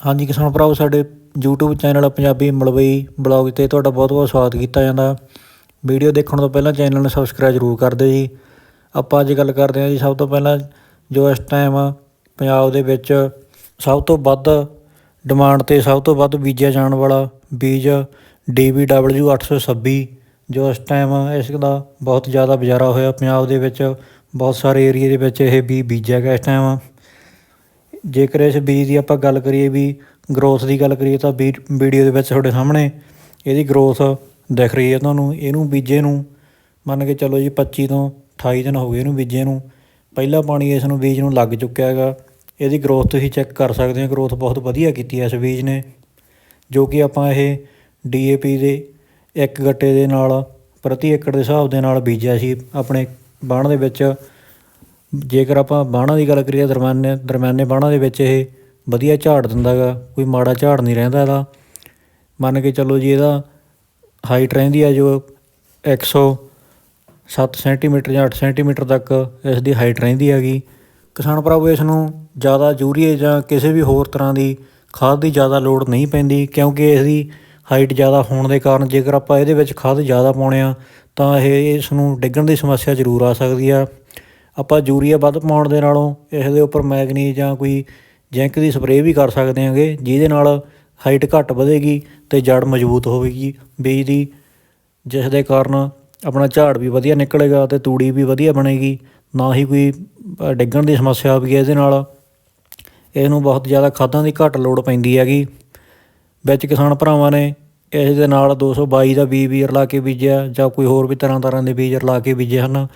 ਹਾਂਜੀ ਕਿਸਾਨ ਭਰਾਓ ਸਾਡੇ YouTube channel Punjabi Malwai blog ਤੇ ਤੁਹਾਡਾ ਬਹੁਤ-ਬਹੁਤ ਸਵਾਗਤ ਕੀਤਾ ਜਾਂਦਾ। ਵੀਡੀਓ ਦੇਖਣ ਤੋਂ ਪਹਿਲਾਂ ਚੈਨਲ ਨੂੰ ਸਬਸਕ੍ਰਾਈਬ ਜ਼ਰੂਰ ਕਰ ਦਿਓ ਜੀ। ਆਪਾਂ ਅੱਜ ਗੱਲ ਕਰਦੇ ਹਾਂ ਜੀ, ਸਭ ਤੋਂ ਪਹਿਲਾਂ ਜੋ ਇਸ ਟਾਈਮ ਪੰਜਾਬ ਦੇ ਵਿੱਚ ਸਭ ਤੋਂ ਵੱਧ ਡਿਮਾਂਡ ਤੇ ਸਭ ਤੋਂ ਵੱਧ ਬੀਜਿਆ ਜਾਣ ਵਾਲਾ ਬੀਜ DBW 826 ਜੋ ਇਸ ਟਾਈਮ ਇਸ ਦਾ ਬਹੁਤ ਜ਼ਿਆਦਾ ਬਜ਼ਾਰਾ ਹੋਇਆ। ਪੰਜਾਬ ਦੇ ਵਿੱਚ ਬਹੁਤ ਸਾਰੇ ਏਰੀਏ ਦੇ ਵਿੱਚ ਇਹ ਬੀਜ ਬੀਜਿਆ ਗਿਆ ਇਸ ਟਾਈਮ। ਜੇਕਰ ਇਸ ਬੀਜ ਦੀ ਆਪਾਂ ਗੱਲ ਕਰੀਏ ਵੀ ਗਰੋਥ ਦੀ ਗੱਲ ਕਰੀਏ ਤਾਂ ਵੀਡੀਓ ਦੇ ਵਿੱਚ ਤੁਹਾਡੇ ਸਾਹਮਣੇ ਇਹਦੀ ਗਰੋਥ ਦਿਖ ਰਹੀ ਹੈ ਤੁਹਾਨੂੰ, ਇਹਨੂੰ ਬੀਜੇ ਨੂੰ ਮੰਨ ਕੇ ਚੱਲੋ ਜੀ 25 ਤੋਂ 28 ਦਿਨ ਹੋ ਗਏ ਇਹਨੂੰ ਬੀਜੇ ਨੂੰ, ਪਹਿਲਾ ਪਾਣੀ ਇਸ ਨੂੰ ਬੀਜ ਨੂੰ ਲੱਗ ਚੁੱਕਿਆ ਹੈਗਾ। ਇਹਦੀ ਗਰੋਥ ਤੁਸੀਂ ਚੈੱਕ ਕਰ ਸਕਦੇ ਹੋ ਗਰੋਥ ਬਹੁਤ ਵਧੀਆ ਕੀਤੀ ਹੈ ਇਸ ਬੀਜ ਨੇ, ਜੋ ਕਿ ਆਪਾਂ ਇਹ ਡੀਏਪੀ ਦੇ ਇੱਕ ਗੱਟੇ ਦੇ ਨਾਲ, ਪ੍ਰਤੀ ਏਕੜ ਦੇ ਹਿਸਾਬ ਦੇ ਨਾਲ ਬੀਜਿਆ ਸੀ ਆਪਣੇ ਬਾਣ ਦੇ ਵਿੱਚ। ਜੇਕਰ ਆਪਾਂ ਬਾਣਾਂ ਦੀ ਗੱਲ ਕਰੀਏ, ਦਰਮਿਆਨੇ ਦਰਮਿਆਨੇ ਬਾਣਾ ਦੇ ਵਿੱਚ ਇਹ ਵਧੀਆ ਝਾੜ ਦਿੰਦਾ ਗਾ, ਕੋਈ ਮਾੜਾ ਝਾੜ ਨਹੀਂ ਰਹਿੰਦਾ ਇਹਦਾ। ਮੰਨ ਕੇ ਚੱਲੋ ਜੀ ਇਹਦਾ ਹਾਈਟ ਰਹਿੰਦੀ ਆ ਜੋ 107 ਸੈਂਟੀਮੀਟਰ ਜਾਂ 8 ਸੈਂਟੀਮੀਟਰ ਤੱਕ ਇਸ ਦੀ ਹਾਈਟ ਰਹਿੰਦੀ ਹੈਗੀ। ਕਿਸਾਨ ਭਰਾਵੋ, ਇਸ ਨੂੰ ਜ਼ਿਆਦਾ ਯੂਰੀਏ ਜਾਂ ਕਿਸੇ ਵੀ ਹੋਰ ਤਰ੍ਹਾਂ ਦੀ ਖਾਦ ਦੀ ਜ਼ਿਆਦਾ ਲੋੜ ਨਹੀਂ ਪੈਂਦੀ, ਕਿਉਂਕਿ ਇਸ ਦੀ ਹਾਈਟ ਜ਼ਿਆਦਾ ਹੋਣ ਦੇ ਕਾਰਨ ਜੇਕਰ ਆਪਾਂ ਇਹਦੇ ਵਿੱਚ ਖਾਦ ਜ਼ਿਆਦਾ ਪਾਉਣੇ ਆ, ਤਾਂ ਇਹ ਇਸ ਨੂੰ ਡਿੱਗਣ ਦੀ ਸਮੱਸਿਆ ਜ਼ਰੂਰ ਆ ਸਕਦੀ ਆ। ਆਪਾਂ ਯੂਰੀਆ ਵੱਧ ਪਾਉਣ ਦੇ ਨਾਲੋਂ ਇਸ ਦੇ ਉੱਪਰ ਮੈਗਨੀ ਜਾਂ ਕੋਈ ਜ਼ਿੰਕ ਦੀ ਸਪਰੇਅ ਵੀ ਕਰ ਸਕਦੇ ਹਾਂਗੇ, ਜਿਹਦੇ ਨਾਲ ਹਾਈਟ ਘੱਟ ਵਧੇਗੀ ਤੇ ਜੜ ਮਜ਼ਬੂਤ ਹੋਵੇਗੀ। ਬੀਜ ਦੀ ਜਿਸ ਦੇ ਕਾਰਨ ਆਪਣਾ ਝਾੜ ਵੀ ਵਧੀਆ ਨਿਕਲੇਗਾ ਤੇ ਤੂੜੀ ਵੀ ਵਧੀਆ ਬਣੇਗੀ। ਨਾ ਹੀ ਕੋਈ ਡਿੱਗਣ ਦੀ ਸਮੱਸਿਆ ਆਵੇਗੀ ਇਹਦੇ ਨਾਲ। ਇਹਨੂੰ ਬਹੁਤ ਜ਼ਿਆਦਾ ਖਾਦਾਂ ਦੀ ਘੱਟ ਲੋੜ ਪੈਂਦੀ ਹੈਗੀ। ਵਿੱਚ ਕਿਸਾਨ ਭਰਾਵਾਂ ਨੇ ਇਸ ਦੇ ਨਾਲ 222 ਦਾ ਬੀਜ ਵੀ ਰਲਾ ਕੇ ਬੀਜਿਆ ਜਾਂ ਕੋਈ ਹੋਰ ਵੀ ਤਰ੍ਹਾਂ ਤਰ੍ਹਾਂ ਦੇ ਬੀਜ ਰਲਾ ਕੇ ਬੀਜੇ ਹਨ।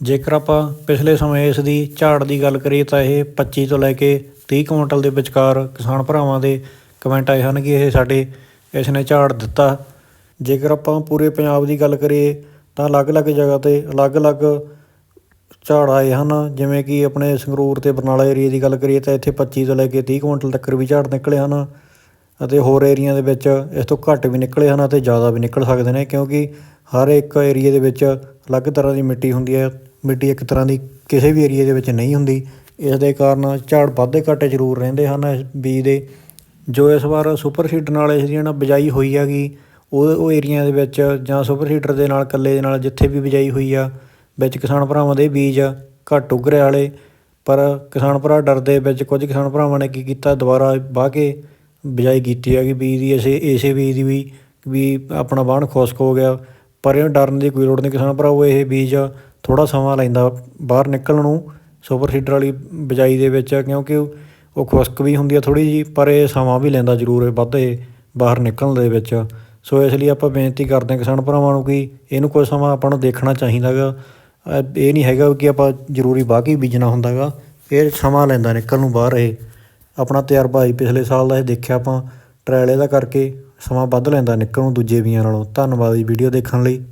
ਜੇਕਰ ਆਪਾਂ ਪਿਛਲੇ ਸਮੇਂ ਇਸ ਦੀ ਝਾੜ ਦੀ ਗੱਲ ਕਰੀਏ ਤਾਂ ਇਹ 25 ਤੋਂ ਲੈ ਕੇ 30 ਕੁਇੰਟਲ ਦੇ ਵਿਚਕਾਰ ਕਿਸਾਨ ਭਰਾਵਾਂ ਦੇ ਕਮੈਂਟ ਆਏ ਹਨ ਕਿ ਇਹ ਸਾਡੇ ਇਸ ਨੇ ਝਾੜ ਦਿੱਤਾ। ਜੇਕਰ ਆਪਾਂ ਪੂਰੇ ਪੰਜਾਬ ਦੀ ਗੱਲ ਕਰੀਏ ਤਾਂ ਅਲੱਗ-ਅਲੱਗ ਜਗ੍ਹਾ ਤੇ ਅਲੱਗ-ਅਲੱਗ ਝਾੜ ਆਏ ਹਨ। ਜਿਵੇਂ ਕਿ ਆਪਣੇ ਸੰਗਰੂਰ ਤੇ ਬਰਨਾਲਾ ਏਰੀਆ ਦੀ ਗੱਲ ਕਰੀਏ ਤਾਂ ਇੱਥੇ 25 ਤੋਂ ਲੈ ਕੇ 30 ਕੁਇੰਟਲ ਤੱਕ ਵੀ ਝਾੜ ਨਿਕਲੇ ਹਨ ਅਤੇ ਹੋਰ ਏਰੀਆ ਦੇ ਵਿੱਚ ਇਸ ਤੋਂ ਘੱਟ ਵੀ ਨਿਕਲੇ ਹਨ ਅਤੇ ਜ਼ਿਆਦਾ ਵੀ ਨਿਕਲ ਸਕਦੇ ਨੇ ਕਿਉਂਕਿ ਹਰ ਇੱਕ ਏਰੀਆ ਦੇ ਵਿੱਚ ਅਲੱਗ ਤਰ੍ਹਾਂ ਦੀ ਮਿੱਟੀ ਹੁੰਦੀ ਹੈ। ਮਿੱਟੀ ਇੱਕ ਤਰ੍ਹਾਂ ਦੀ ਕਿਸੇ ਵੀ ਏਰੀਏ ਦੇ ਵਿੱਚ ਨਹੀਂ ਹੁੰਦੀ। ਇਸ ਦੇ ਕਾਰਨ ਝਾੜ ਵਾਧੇ ਘਾਟੇ ਜ਼ਰੂਰ ਰਹਿੰਦੇ ਹਨ ਇਸ ਬੀਜ ਦੇ। ਜੋ ਇਸ ਵਾਰ ਸੁਪਰ ਸੀਡਰ ਨਾਲ ਇਸ ਦੀ ਨਾ ਬਿਜਾਈ ਹੋਈ ਹੈਗੀ ਉਹ ਉਹ ਏਰੀਆ ਦੇ ਵਿੱਚ ਜਾਂ ਸੁਪਰ ਸੀਡਰ ਦੇ ਨਾਲ ਇਕੱਲੇ ਦੇ ਨਾਲ ਜਿੱਥੇ ਵੀ ਬਿਜਾਈ ਹੋਈ ਆ, ਵਿੱਚ ਕਿਸਾਨ ਭਰਾਵਾਂ ਦੇ ਬੀਜ ਘੱਟ ਉਗਰੇ ਵਾਲੇ ਪਰ ਕਿਸਾਨ ਭਰਾ ਡਰਦੇ ਵਿੱਚ ਕੁਝ ਕਿਸਾਨ ਭਰਾਵਾਂ ਨੇ ਕੀ ਕੀਤਾ, ਦੁਬਾਰਾ ਵਾਹ ਕੇ ਬਿਜਾਈ ਕੀਤੀ ਹੈਗੀ ਬੀਜ। ਦੀ ਇਸੇ ਇਸੇ ਬੀਜ ਦੀ ਵੀ ਵੀ ਆਪਣਾ ਬਾਣ ਖੁਸ਼ਕ ਹੋ ਗਿਆ। ਪਰ ਇਹ ਡਰਨ ਦੀ ਕੋਈ ਲੋੜ ਨਹੀਂ ਕਿਸਾਨ ਭਰਾ ਉਹ ਇਹ ਬੀਜ ਥੋੜਾ ਸਮਾਂ ਲੈਂਦਾ, ਬਾਹਰ ਨਿਕਲਣ ਨੂੰ ਸੁਪਰ ਸੀਡਰ ਵਾਲੀ ਬਿਜਾਈ ਦੇ ਵਿੱਚ, ਕਿਉਂਕਿ ਉਹ ਖੁਸ਼ਕ ਵੀ ਹੁੰਦੀ ਆ ਥੋੜੀ ਜੀ ਪਰ ਇਹ ਸਮਾਂ ਵੀ ਲੈਂਦਾ ਜ਼ਰੂਰ ਹੈ ਵੱਧ ਇਹ ਬਾਹਰ ਨਿਕਲਣ ਦੇ ਵਿੱਚ। ਸੋ ਇਸ ਲਈ ਆਪਾਂ ਬੇਨਤੀ ਕਰਦੇ ਹਾਂ ਕਿਸਾਨ ਭਰਾਵਾਂ ਨੂੰ ਕਿ ਇਹਨੂੰ ਕੁਝ ਸਮਾਂ ਆਪਾਂ ਨੂੰ ਦੇਖਣਾ ਚਾਹੀਦਾ ਗਾ ਇਹ ਨਹੀਂ ਹੈਗਾ ਕਿ ਆਪਾਂ ਜ਼ਰੂਰੀ ਬਾਕੀ ਬੀਜਣਾ ਹੁੰਦਾ ਗਾ ਇਹ ਸਮਾਂ ਲੈਂਦਾ ਨਿਕਲਣ ਨੂੰ ਬਾਹਰ ਇਹ। ਆਪਣਾ ਤਜਰਬਾ ਹੀ ਪਿਛਲੇ ਸਾਲ ਦਾ ਇਹ ਦੇਖਿਆ ਆਪਾਂ ਟਰਾਇਲ ਇਹਦਾ ਕਰਕੇ ਸਮਾਂ ਵੱਧ ਲੈਂਦਾ ਨਿਕਲਣ ਨੂੰ ਦੂਜੇ ਬੀਆਂ ਨਾਲੋਂ। ਧੰਨਵਾਦ ਜੀ, ਵੀਡੀਓ ਦੇਖਣ ਲਈ।